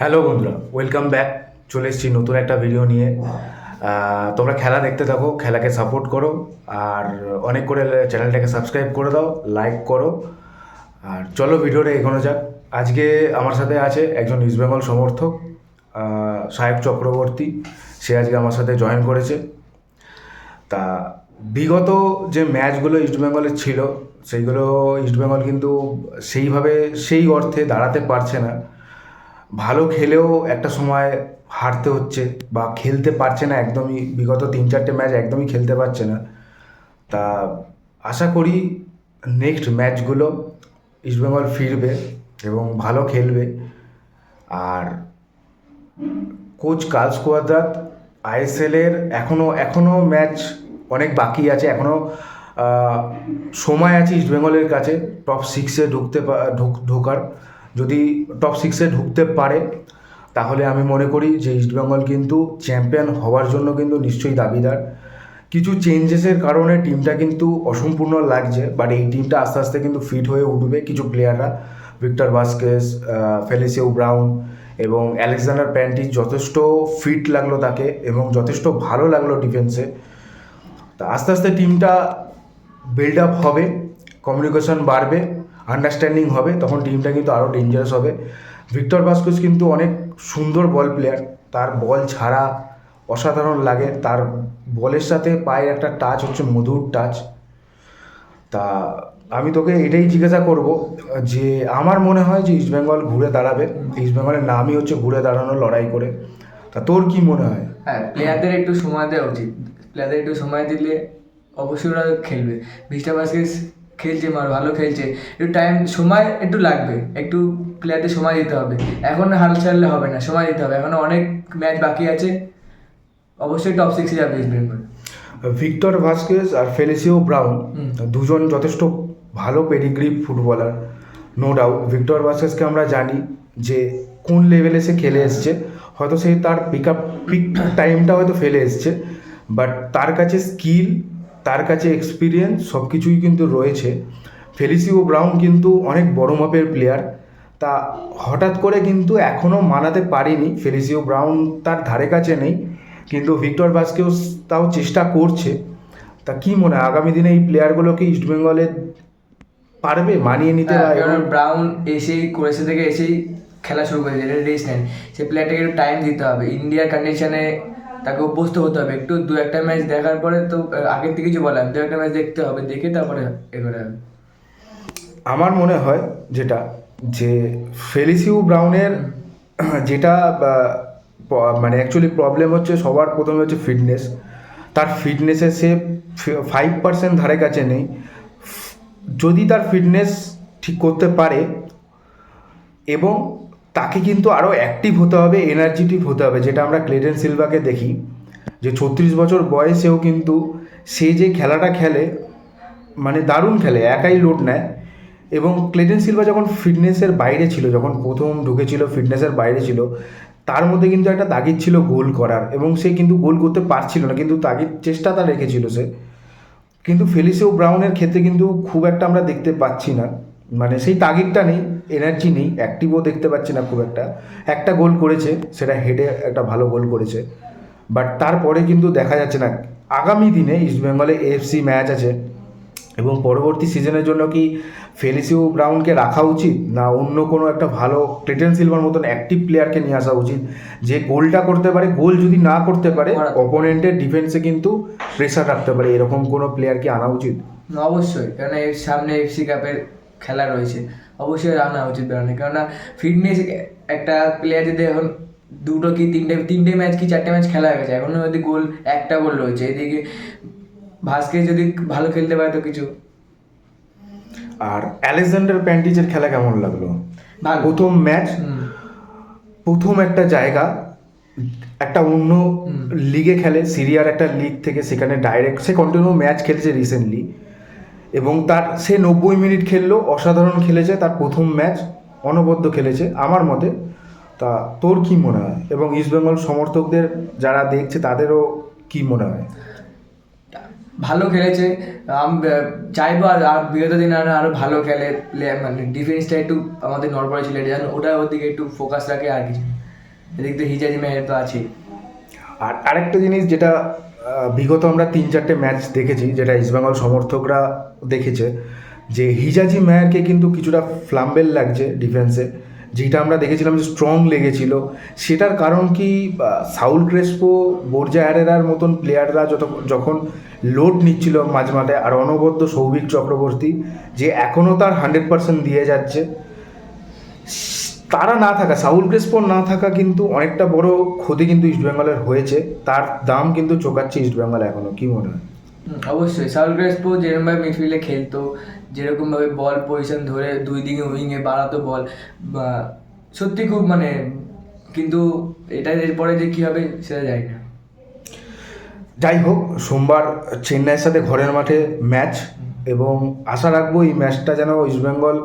Hello বন্ধুরা welcome back চলে এসেছি নতুন একটা ভিডিও নিয়ে। তোমরা খেলা দেখতে থাকো, খেলাকে সাপোর্ট করো, আর অনেক করে চ্যানেলটাকে সাবস্ক্রাইব করে দাও লাইক করো। আর চলো ভিডিওটা এগোনো যাক। আজকে আমার সাথে আছে একজন ইস্ট বেঙ্গল সমর্থক সাহেব চক্রবর্তী। সে আজকে আমার সাথে জয়েন করেছে। তা বিগত যে ম্যাচগুলো ইস্টবেঙ্গলের ছিল, সেইগুলো ইস্টবেঙ্গল কিন্তু সেইভাবে, সেই অর্থে দাঁড়াতে পারছে না। ভালো খেলেও একটা সময় হারতে হচ্ছে বা খেলতে পারছে না একদমই, বিগত তিন চারটে ম্যাচ একদমই খেলতে পারছে না। তা আশা করি নেক্সট ম্যাচগুলো ইস্টবেঙ্গল ফিরবে এবং ভালো খেলবে। আর কোচ কাল স্কোয়াদ্রাত আইএসএলের এখনও এখনও ম্যাচ অনেক বাকি আছে এখনও সময় আছে ইস্টবেঙ্গলের কাছে। টপ সিক্সে ঢুকতে ঢোকার। যদি টপ সিক্সে ঢুকতে পারে, তাহলে আমি মনে করি যে ইস্টবেঙ্গল কিন্তু চ্যাম্পিয়ন হওয়ার জন্য কিন্তু নিশ্চয়ই দাবিদার। কিছু চেঞ্জেসের কারণে টিমটা কিন্তু অসম্পূর্ণ লাগছে বাট এই টিমটা আস্তে আস্তে কিন্তু ফিট হয়ে উঠবে কিছু প্লেয়াররা ভিক্টর ভাস্কেস ফেলিসিও ব্রাউন এবং অ্যালেকজান্ডার প্যান্টিস যথেষ্ট ফিট লাগল তাকে এবং যথেষ্ট ভালো লাগল ডিফেন্সে তা আস্তে আস্তে টিমটা বিল্ড আপ হবে কমিউনিকেশন বাড়বে। আন্ডারস্ট্যান্ডিং হবে, তখন টিমটা কিন্তু আরও ডেঞ্জারাস হবে। ভিক্টর ভাস্কোস কিন্তু অনেক সুন্দর বল প্লেয়ার তার বল ছাড়া অসাধারণ লাগে। তার বলের সাথে পায়ের একটা টাচ হচ্ছে, মধুর টাচ তা আমি তোকে এটাই জিজ্ঞাসা করব যে, আমার মনে হয় যে ইস্টবেঙ্গল ঘুরে দাঁড়াবে। ইস্টবেঙ্গলের নামই হচ্ছে ঘুরে দাঁড়ানো লড়াই করে। তা তোর কি মনে হয়? হ্যাঁ প্লেয়ারদের একটু সময় দেওয়া উচিত। প্লেয়ারদের একটু সময় দিলে অবশ্যই ওরা খেলবে। ভিস্টা বাস্কেস খেলছে মার ভালো খেলছে। একটু টাইম সময় একটু লাগবে। একটু প্লেয়ারদের সময় দিতে হবে। এখন হাল ছাড়লে হবে না সময় দিতে হবে। এখনও অনেক ম্যাচ বাকি আছে। অবশ্যই টপ সিক্সে যাবে ইস্ট বেঙ্গল ভিক্টর ভাস্কেস আর ফেলিসিও ব্রাউন দুজন যথেষ্ট ভালো pedigree footballer no doubt Victor ভাস্কেসকে আমরা জানি যে কোন লেভেলে সে খেলে এসছে। হয়তো সে তার পিক আপ পিক টাইমটা হয়তো ফেলে এসছে। বাট তার কাছে স্কিল তার কাছে এক্সপিরিয়েন্স সব কিছুই কিন্তু রয়েছে। ফেলিসিও ব্রাউন কিন্তু অনেক বড় মাপের প্লেয়ার তা হঠাৎ করে কিন্তু এখনও মানাতে পারেনি। ফেলিসিও ব্রাউন তার ধারে কাছে নেই। কিন্তু ভিক্টর বাসকেও তাও চেষ্টা করছে। তা কি মনে হয় আগামী দিনে এই প্লেয়ারগুলোকে ইস্টবেঙ্গলে পারবে মানিয়ে নিতে হ্যাঁ, ব্রাউন এসেই ক্রোয়েশিয়া থেকে এসেই খেলা শুরু করেছে এটা রেস্ট নেন সেই প্লেয়ারটাকে একটু টাইম দিতে হবে। ইন্ডিয়ার কন্ডিশনে তাকে অভ্যস্ত হতে হবে। একটু দু একটা ম্যাচ দেখার পরে তো আগের থেকে কিছু বললাম, দু একটা ম্যাচ দেখতে হবে, দেখে তারপরে এ করে হবে। আমার মনে হয় যেটা, যে ফেলিসিউ ব্রাউনের যেটা মানে অ্যাকচুয়ালি প্রবলেম হচ্ছে সবার প্রথমে হচ্ছে ফিটনেস তার ফিটনেসে সে ফাইভ পার্সেন্ট ধারে কাছে নেই। যদি তার ফিটনেস ঠিক করতে পারে, এবং তাকে কিন্তু আরও অ্যাক্টিভ হতে হবে এনার্জেটিক হতে হবে, যেটা আমরা ক্লেডেন সিলভাকে দেখি, যে ছত্রিশ বছর বয়সেও কিন্তু সে যে খেলাটা খেলে মানে দারুণ খেলে, একাই লোড নেয়। এবং ক্লেডেন সিলভা যখন ফিটনেসের বাইরে ছিল, যখন প্রথম ঢুকেছিল ফিটনেসের বাইরে ছিল, তার মধ্যে কিন্তু একটা তাগিদ ছিল গোল করার, এবং সে কিন্তু গোল করতে পারছিল না, কিন্তু তাগিদ চেষ্টা তার রেখেছিল সে। কিন্তু ফেলিসিও ব্রাউনের ক্ষেত্রে কিন্তু খুব একটা আমরা দেখতে পাচ্ছি না। মানে সেই তাগিদটা নেই এনার্জি নেই অ্যাক্টিভও দেখতে পাচ্ছি না খুব একটা। একটা গোল করেছে সেটা হেডে একটা ভালো গোল করেছে। বাট তারপরে কিন্তু দেখা যাচ্ছে না আগামী দিনে ইস্টবেঙ্গলে এএফসি ম্যাচ আছে। এবং পরবর্তী সিজনের জন্য কি ফেলিসিও ব্রাউনকে রাখা উচিত? না অন্য কোনো একটা ভালো ক্লেটন সিলভার মতন অ্যাক্টিভ প্লেয়ারকে নিয়ে আসা উচিত? যে গোলটা করতে পারে গোল যদি না করতে পারে। অপোনেন্টের ডিফেন্সে কিন্তু প্রেশার রাখতে পারে। এরকম কোনো প্লেয়ারকে আনা উচিত? অবশ্যই কারণ এর সামনে এফসি কাপের খেলা রয়েছে অবশ্যই আনা উচিত বেরোনে কেননা ফিটনেস একটা প্লেয়ার যদি এখন দুটো কি তিনটে তিনটে ম্যাচ কি চারটে ম্যাচ খেলা হয়ে গেছে এখনও যদি গোল একটা গোল রয়েছে এদিকে ভাস্কে যদি ভালো খেলতে পারে তো কিছু। আর অ্যালেকজান্ডার প্যান্টিচের খেলা কেমন লাগল? প্রথম ম্যাচ প্রথম একটা জায়গা একটা অন্য লিগে খেলে সিরিয়ার একটা লিগ থেকে সেখানে ডাইরেক্ট সে কন্টিনিউ ম্যাচ খেলেছে রিসেন্টলি এবং তার সে নব্বই মিনিট খেললো অসাধারণ খেলেছে তার প্রথম ম্যাচ অনবদ্য খেলেছে আমার মতে। তা তোর কি মনে হয়? এবং ইস্টবেঙ্গল সমর্থকদের যারা দেখছে তাদেরও কি মনে হয়? ভালো খেলেছে। আমি চাইব আর আর বিগত দিন আরও আরও ভালো খেলে প্লেয়ার মানে ডিফেন্সটা একটু আমাদের নড়বড়ে ছিল যেন ওটা ওর দিকে একটু ফোকাস রাখে আর কিছু এদিক দিয়ে হিজাজি মেহের তো আছেই। আর আরেকটা জিনিস যেটা বিগত আমরা তিন চারটে ম্যাচ দেখেছি, যেটা ইস্টবেঙ্গল সমর্থকরা দেখেছে। যে হিজাজি মেয়ারকে কিন্তু কিছুটা ফ্লাম্বেল লাগছে ডিফেন্সে যেটা আমরা দেখেছিলাম যে স্ট্রং লেগেছিল। সেটার কারণ কি সাউল ক্রেসপো বোরজা অ্যারেরার মতন প্লেয়াররা যত, যখন লোড নিচ্ছিল মাঝ মাঠে আর অনবদ্য সৌভিক চক্রবর্তী, যে এখনও তার হান্ড্রেড পার্সেন্ট দিয়ে যাচ্ছে তারা না থাকা সাউল ক্রেসপোর না থাকা কিন্তু অনেকটা বড় ক্ষতি কিন্তু ইস্টবেঙ্গলের হয়েছে। তার দাম কিন্তু চোকাচ্ছে ইস্টবেঙ্গল এখনও কি মনে হয়? অবশ্যই। সাউল ক্রেসপো যেরকমভাবে মিডফিল্ডে খেলতো যেরকমভাবে বল পজিশন ধরে দুই দিকে উইংয়ে বাড়াতো বল বা সত্যি খুব মানে কিন্তু এটা এরপরে যে কী হবে সেটা জানি না। যাই হোক সোমবার চেন্নাইয়ের সাথে ঘরের মাঠে ম্যাচ এবং আশা রাখব এই ম্যাচটা যেন ইস্টবেঙ্গল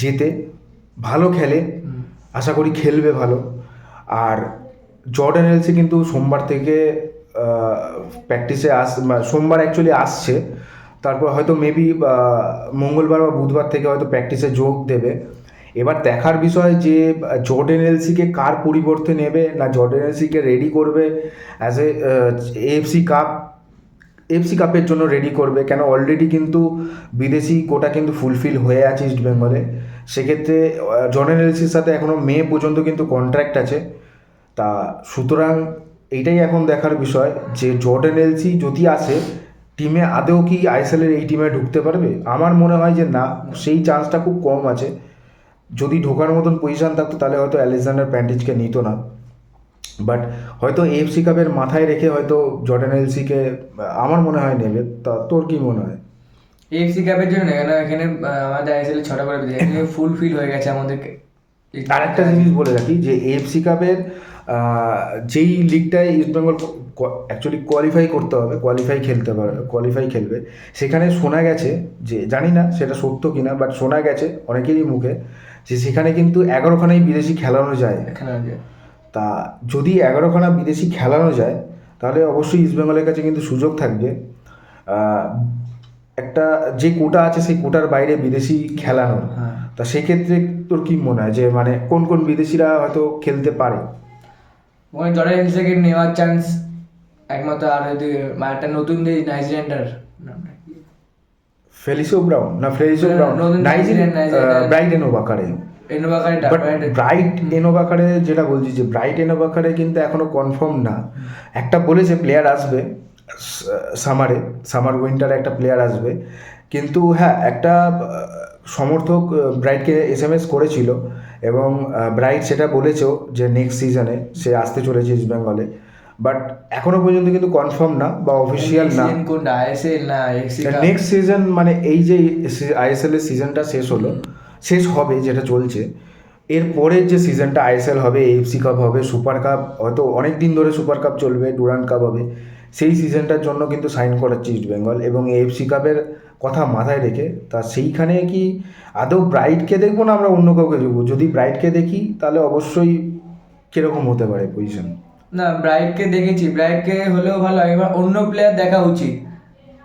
জেতে ভালো খেলে। আশা করি খেলবে ভালো। আর জর্ডান এলসি কিন্তু সোমবার থেকে প্র্যাকটিসে আস সোমবার অ্যাকচুয়ালি আসছে। তারপর হয়তো মেবি মঙ্গলবার বা বুধবার থেকে হয়তো প্র্যাকটিসে যোগ দেবে। এবার দেখার বিষয় যে, জর্ডেন এলসিকে কার পরিবর্তে নেবে, না জর্ডেন এলসিকে রেডি করবে as a AFC cup FC কাপের জন্য রেডি করবে। কেন অলরেডি কিন্তু বিদেশি কোটা কিন্তু ফুলফিল হয়ে আছে ইস্ট বেঙ্গলে সেক্ষেত্রে জর্ডেন এলসির সাথে এখনও মে পর্যন্ত কিন্তু কন্ট্রাক্ট আছে। তা সুতরাং এইটাই এখন দেখার বিষয় যে জর্ডেন এলসি যদি আসে টিমে আদেও কি আইএসএলের এই টিমে ঢুকতে পারবে? আমার মনে হয় যে না, সেই চান্সটা খুব কম আছে। যদি ঢোকার মতন পজিশন থাকতো, তাহলে হয়তো অ্যালেকজান্ডার প্যান্টিজকে নিত না। বাট হয়তো এফসি কাপের মাথায় রেখে হয়তো জর্ডান এলসিকে আমার মনে হয় নেবে। তা তোর কি মনে হয়? এএফসি কাপের জন্য না, কেন? এখানে আমাদের আইএসএল ছটা করে বিদেশি। এখানে ফুল ফিল হয়ে গেছে আমাদের আর একটা জিনিস বলে রাখি যে এফসি কাপের যেই লিগটায় ইস্টবেঙ্গল অ্যাকচুয়ালি কোয়ালিফাই করতে হবে কোয়ালিফাই খেলতে পারে কোয়ালিফাই খেলবে। সেখানে শোনা গেছে যে জানি না সেটা সত্য কিনা বাট শোনা গেছে অনেকেরই মুখে যে সেখানে কিন্তু এগারোখানাই বিদেশি খেলানো যায়। তা যদি এগারোখানা বিদেশি খেলানো যায় তাহলে অবশ্যই ইস্টবেঙ্গলের কাছে কিন্তু সুযোগ থাকবে। একটা যে কোটা আছে সেই কোটার বাইরে বিদেশি খেলানোর হ্যাঁ। তা সেক্ষেত্রে তোর কি মনে হয় যে মানে কোন কোন বিদেশিরা হয়তো খেলতে পারে? ওখানে জর্ডান এলসিকে নেওয়ার চান্স একমাত্র আর যদি একটা নতুন যে নাইজেরিয়ানটার ফেলিসো ব্রাউন না ফেলিসো না, Brown? Nigerian. Bright Enobakhare Bright Enobakhare যেটা বলছি যে ব্রাইট এনোবাকারে কিন্তু এখনও কনফার্ম না। একটা বলেছে প্লেয়ার আসবে। সামারে সামার উইন্টারে একটা প্লেয়ার আসবে। কিন্তু হ্যাঁ একটা সমর্থক ব্রাইটকে এস এম এস করেছিল এবং ব্রাইট সেটা বলেছেও যে নেক্সট সিজনে সে আসতে চলেছে ইস্ট বেঙ্গলে বাট এখনও পর্যন্ত কিন্তু কনফার্ম না বা অফিসিয়াল না। নেক্সট সিজন মানে এই যে আইএসএল এর সিজনটা শেষ হলো শেষ হবে যেটা চলছে। এর পরের যে সিজনটা আইএসএল হবে এফসি কাপ হবে সুপার কাপ হয়তো অনেক দিন ধরে সুপার কাপ চলবে ডুরান্ট কাপ হবে। সেই সিজনটার জন্য কিন্তু সাইন করাচ্ছে ইস্ট বেঙ্গল এবং এফসি কাপের কথা মাথায় রেখে তা সেইখানে কি আদৌ ব্রাইটকে দেখব না আমরা অন্য কাউকে দেখব? যদি ব্রাইটকে দেখি তাহলে অবশ্যই কীরকম হতে পারে পজিশন না ব্রাইটকে দেখেছি। ব্রাইটকে হলেও ভালো। এবার অন্য প্লেয়ার দেখা উচিত।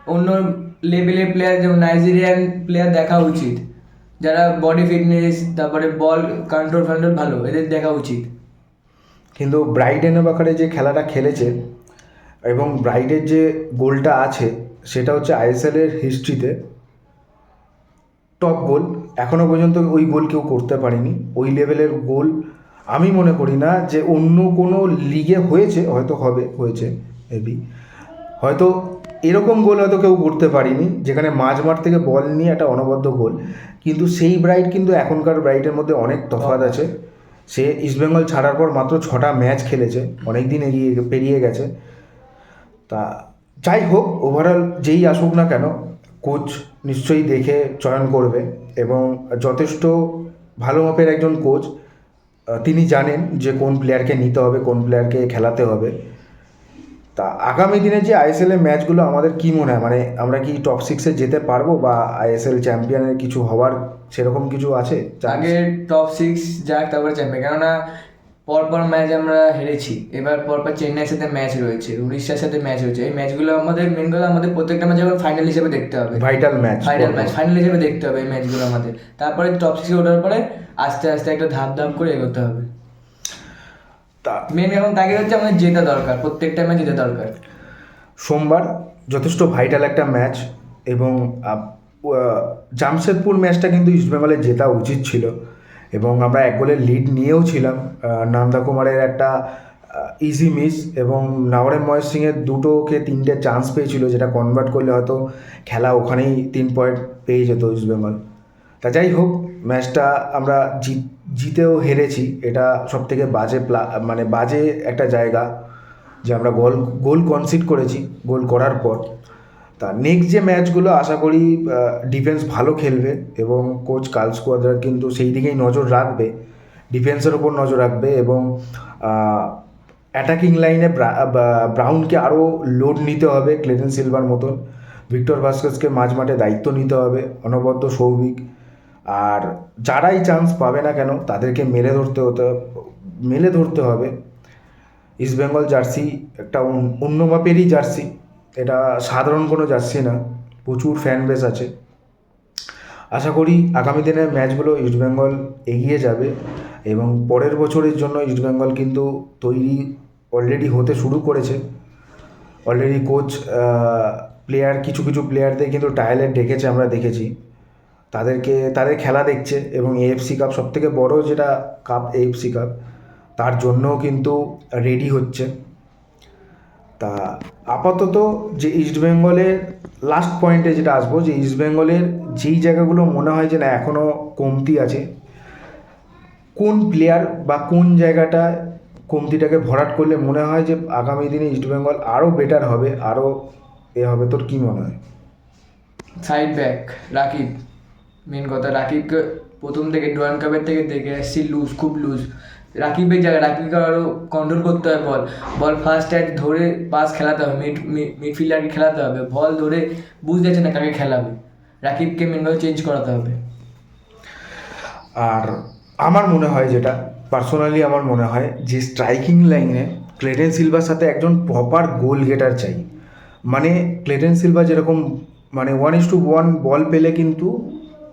অন্য লেভেলের প্লেয়ার যেমন নাইজেরিয়ান প্লেয়ার দেখা উচিত। যারা বডি ফিটনেস তারপরে বল কন্ট্রোল ফন্ট্রোল ভালো এদের দেখা উচিত। কিন্তু ব্রাইড এনোবাকারে যে খেলাটা খেলেছে এবং ব্রাইডের যে গোলটা আছে সেটা হচ্ছে আইএসএল এর হিস্ট্রিতে টপ গোল এখনও পর্যন্ত ওই গোল কেউ করতে পারেনি। ওই লেভেলের গোল আমি মনে করি না যে অন্য কোনো লিগে হয়েছে হয়তো হবে হয়েছে মেবি হয়তো এরকম গোল হয়তো কেউ করতে পারেনি যেখানে মাঝ মাঠ থেকে বল নিয়ে একটা অনবদ্য গোল কিন্তু সেই ব্রাইট কিন্তু এখনকার ব্রাইটের মধ্যে অনেক তফাৎ আছে। সে ইস্টবেঙ্গল ছাড়ার পর মাত্র ছটা ম্যাচ খেলেছে। অনেক দিন এগিয়ে পেরিয়ে গেছে। তা যাই হোক ওভারঅল যেই আসুক না কেন কোচ নিশ্চয়ই দেখে চয়ন করবে এবং যথেষ্ট ভালো মাপের একজন কোচ তিনি জানেন যে কোন প্লেয়ারকে নিতে হবে, কোন প্লেয়ারকে খেলাতে হবে। তা আগামী দিনে যে আইএসএল এর ম্যাচগুলো আমাদের কি মনে হয়? মানে আমরা কি টপ সিক্সে যেতে পারব বা আইএসএল চ্যাম্পিয়নের কিছু হওয়ার সেরকম কিছু আছে? আগে টপ সিক্স যাক, তারপরে চ্যাম্পিয়ন কেননা পরপর ম্যাচ আমরা হেরেছি। এবার পরপর চেন্নাইয়ের সাথে ম্যাচ রয়েছে উড়িষ্যার সাথে ম্যাচ রয়েছে এই ম্যাচগুলো আমাদের মেন কথা আমাদের প্রত্যেকটা ম্যাচ এখন ফাইনাল হিসেবে দেখতে হবে। Vital match final match final হিসেবে দেখতে হবে এই ম্যাচগুলো আমাদের। তারপরে টপ সিক্সে ওঠার পরে আস্তে আস্তে একটা ধাপ ধাপ করে এগোতে হবে। মেন এখন তাকে হচ্ছে আমাদের জেতা দরকার প্রত্যেকটা ম্যাচ জেতা দরকার। সোমবার যথেষ্ট ভাইটাল একটা ম্যাচ এবং জামশেদপুর ম্যাচটা কিন্তু ইস্টবেঙ্গলের জেতা উচিত ছিল। এবং আমরা এক গোলের লিড নিয়েও ছিলাম নন্দা কুমারের একটা ইজি মিস এবং নাওরেম মহেশ সিংয়ের দুটোকে তিনটে চান্স পেয়েছিল যেটা কনভার্ট করলে হয়তো খেলা ওখানেই তিন পয়েন্ট পেয়ে যেত ইস্টবেঙ্গল তা যাই হোক ম্যাচটা আমরা জিত, জিতেও হেরেছি। এটা সব থেকে বাজে প্লা মানে বাজে একটা জায়গা যে আমরা গোল গোল কনসিড করেছি গোল করার পর। তা নেক্সট যে ম্যাচগুলো আশা করি ডিফেন্স ভালো খেলবে এবং কোচ কাল স্কোয়াডার কিন্তু সেই দিকেই নজর রাখবে ডিফেন্সের ওপর নজর রাখবে এবং অ্যাটাকিং লাইনে ব্রাউনকে আরও লোড নিতে হবে ক্লেটন সিলভার মতন, ভিক্টর ভাস্কাসকে মাঝ মাঠে দায়িত্ব নিতে হবে, অনবদ্য সৌভিক, আর যারাই চান্স পাবে না কেন, তাদেরকে মেলে ধরতে হতে, মেলে ধরতে হবে ইস্টবেঙ্গল জার্সি একটা অন্য মাপেরই জার্সি এটা সাধারণ কোনো জার্সি না, প্রচুর ফ্যান বেস আছে। আশা করি আগামী দিনের ম্যাচগুলো ইস্টবেঙ্গল এগিয়ে যাবে এবং পরের বছরের জন্য ইস্টবেঙ্গল কিন্তু তৈরি অলরেডি হতে শুরু করেছে। অলরেডি কোচ প্লেয়ার কিছু কিছু প্লেয়ারদের কিন্তু ট্রায়ালে ডেকেছে আমরা দেখেছি। তাদেরকে, তাদের খেলা দেখছে এবং এএফসি কাপ সবথেকে বড় যেটা কাপ এএফসি কাপ তার জন্যও কিন্তু রেডি হচ্ছে। তা আপাতত যে ইস্টবেঙ্গলের লাস্ট পয়েন্টে যেটা আসব, যে ইস্টবেঙ্গলের যেই জায়গাগুলো মনে হয় যে না এখনও কমতি আছে, কোন প্লেয়ার বা কোন জায়গাটায় কমতিটাকে ভরাট করলে মনে হয় যে আগামী দিনে ইস্টবেঙ্গল আরও বেটার হবে আরও এ হবে? তোর কী মনে হয়? Side back Rakib. মেন কথা, রাকিবকে প্রথম থেকে ডোয়ান কাপের থেকে দেখে আসছি লুজ খুব লুজ রাকিবের জায়গায় রাকিবকে আরও কন্ট্রোল করতে হবে বল বল ফার্স্ট অ্যাড ধরে পাস খেলাতে হবে মিড মিডফিল্ডারকে খেলাতে হবে। বল ধরে বুঝতে যাচ্ছে না কাকে খেলাবে। রাকিবকে মেনভাবে চেঞ্জ করাতে হবে। আর আমার মনে হয় যেটা পার্সোনালি আমার মনে হয় যে স্ট্রাইকিং লাইনে ক্লেটেন সিলভার সাথে একজন প্রপার গোল গেটার চাই। মানে ক্লেটেন সিলভা যেরকম মানে one is to one ball পেলে কিন্তু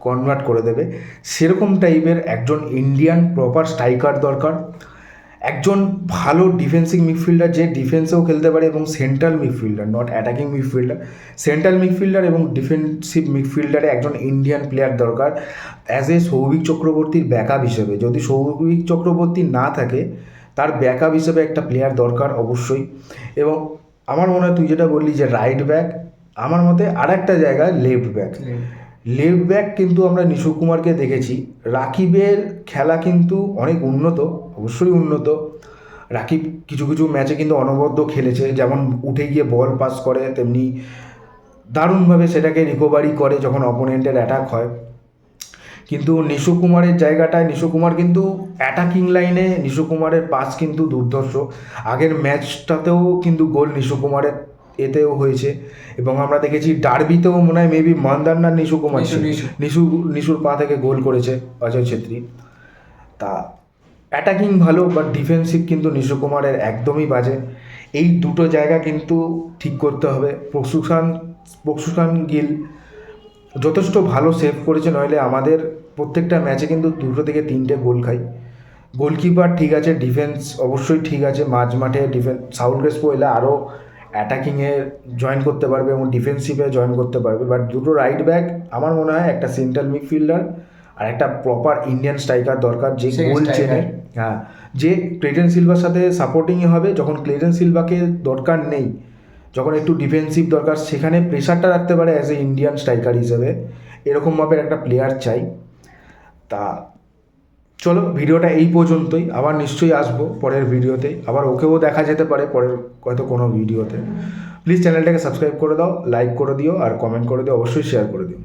কনভার্ট করে দেবে। সেরকম টাইপের একজন ইন্ডিয়ান প্রপার স্ট্রাইকার দরকার। একজন ভালো ডিফেন্সিভ মিডফিল্ডার যে ডিফেন্সেও খেলতে পারে এবং central midfielder not attacking midfielder central midfielder এবং ডিফেন্সিভ মিডফিল্ডারে একজন ইন্ডিয়ান প্লেয়ার দরকার অ্যাজ এ সৌভিক চক্রবর্তীর ব্যাকআপ হিসেবে। যদি সৌভিক চক্রবর্তী না থাকে, তার ব্যাকআপ হিসেবে একটা প্লেয়ার দরকার অবশ্যই। এবং আমার মনে হয় তুই যেটা বললি যে রাইট ব্যাক আমার মতে আর একটা জায়গায় লেফট ব্যাক লেফট ব্যাক কিন্তু আমরা নিশু কুমারকে দেখেছি। রাকিবের খেলা কিন্তু অনেক উন্নত, অবশ্যই উন্নত। রাকিব কিছু কিছু ম্যাচে কিন্তু অনবদ্য খেলেছে, যেমন উঠে গিয়ে বল পাস করে, তেমনি দারুণভাবে সেটাকে রিকভারি করে যখন অপোনেন্টের অ্যাটাক হয়। কিন্তু নিশু কুমারের জায়গাটায়, নিশু কুমার কিন্তু অ্যাটাকিং লাইনে নিশু কুমারের পাস কিন্তু দুর্ধর্ষ। আগের ম্যাচটাতেও কিন্তু গোল নিশু কুমারের এতেও হয়েছে। এবং আমরা দেখেছি ডার্বিতেও মনে হয় মেবি মন্দান্নার নিশু কুমার নিশু, নিশু। নিশু নিশুর পা থেকে গোল করেছে অজয় ছেত্রী। তা অ্যাটাকিং ভালো বাট ডিফেন্সিভ কিন্তু নিশু কুমারের একদমই বাজে। এই দুটো জায়গা কিন্তু ঠিক করতে হবে। প্রসুখান প্রসুখান গিল যথেষ্ট ভালো সেভ করেছে নইলে আমাদের প্রত্যেকটা ম্যাচে কিন্তু দুটো থেকে তিনটে গোল খাই গোলকিপার ঠিক আছে ডিফেন্স অবশ্যই ঠিক আছে মাঝ মাঠে ডিফেন্স সাউল গ্রেসপো এলে আরও অ্যাটাকিংয়ে জয়েন করতে পারবে এবং ডিফেন্সিভে জয়েন করতে পারবে। বাট দুটো রাইট ব্যাক আমার মনে হয় একটা সেন্ট্রাল মিডফিল্ডার আর একটা প্রপার ইন্ডিয়ান স্ট্রাইকার দরকার যে গোল। চেনে। হ্যাঁ যে ক্লেটন সিলভার সাথে সাপোর্টিংয়ে হবে যখন ক্লেটন সিলভাকে দরকার নেই যখন একটু ডিফেন্সিভ দরকার সেখানে প্রেশারটা রাখতে পারে অ্যাজ এ ইন্ডিয়ান স্ট্রাইকার হিসেবে। এরকমভাবে একটা প্লেয়ার চাই। তা চলো ভিডিওটা এই পর্যন্তই, আবার নিশ্চয়ই আসব পরের ভিডিওতে, আবার ওকেও দেখা যেতে পারে পরের হয়তো কোনো ভিডিওতে। প্লিজ চ্যানেলটাকে সাবস্ক্রাইব করে দাও লাইক করে দিও, আর কমেন্ট করে দিও, অবশ্যই শেয়ার করে দিও।